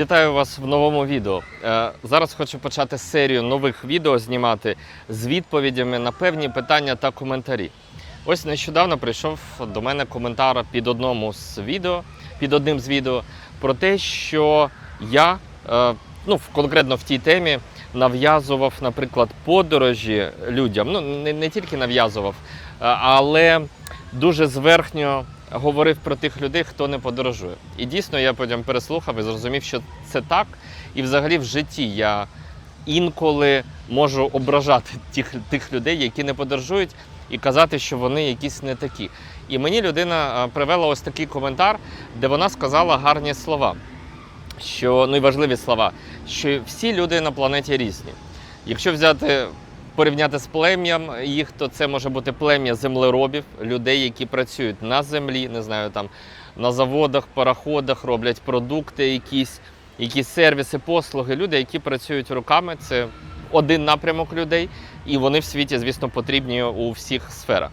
Вітаю вас в новому відео. Е, Зараз хочу почати серію нових відео знімати з відповідями на певні питання та коментарі. Ось нещодавно прийшов до мене коментар під одному з відео, під одним з відео про те, що я е, ну, конкретно в тій темі нав'язував, наприклад, подорожі людям. Ну, не, не тільки нав'язував, е, але дуже зверхньо говорив про тих людей, хто не подорожує. І дійсно я потім переслухав і зрозумів, що це так. І взагалі в житті я інколи можу ображати тих, тих людей, які не подорожують, і казати, що вони якісь не такі. І мені людина привела ось такий коментар, де вона сказала гарні слова. Що ну і важливі слова, що всі люди на планеті різні. Якщо взяти порівняти з плем'ям їх, то це може бути плем'я землеробів, людей, які працюють на землі, не знаю, там на заводах, пароходах, роблять продукти, якісь, якісь сервіси, послуги. Люди, які працюють руками, це один напрямок людей, і вони в світі, звісно, потрібні у всіх сферах.